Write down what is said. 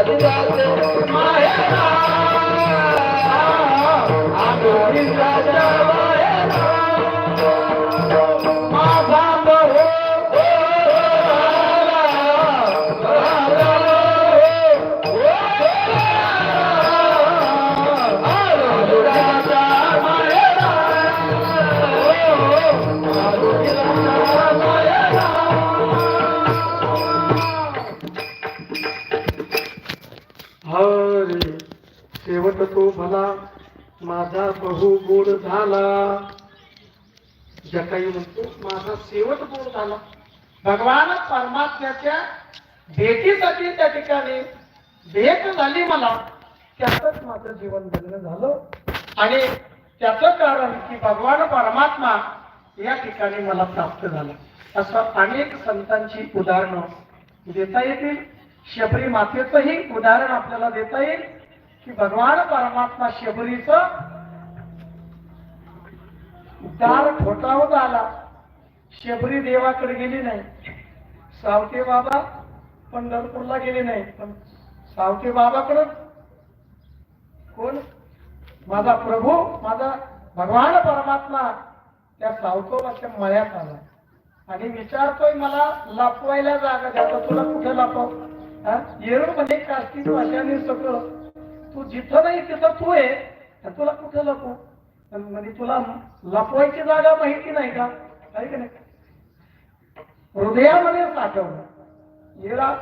गोविंदाचे माहेरा हरे शेवट तो भला माझा बहु गोड झाला. जकाई म्हणतो माझा शेवट गोड झाला. भगवान परमात्म्याच्या भेटीसाठी त्या ठिकाणी भेट झाली मला. त्यातच माझं जीवन धन्य झालं. आणि त्याचं कारण की भगवान परमात्मा या ठिकाणी मला प्राप्त झाला. असं अनेक संतांची उदाहरणं देता येतील. शबरी मातेचंही उदाहरण आपल्याला देता येईल की भगवान परमात्मा शबरीच दार ठोठावत आला. शबरी देवाकडे गेली नाही. सावते बाबा पंढरपूरला गेले नाही. पण सावते बाबाकडं कोण? माझा प्रभू माझा भगवान परमात्मा त्या सावतोबाच्या मळ्यात आला. आणि विचारतोय मला लपवायला जागा द्यायचा तुला कुठे लपव? हा? येरूळ कास्ती कास्टिक भाषाने सगळं तू जिथं नाही तिथं तू आहे तर तुला कुठं लपव म्हणजे तुला लपवायची जागा माहिती नाही का? आहे नाही? हृदयामध्ये साठवलं येरा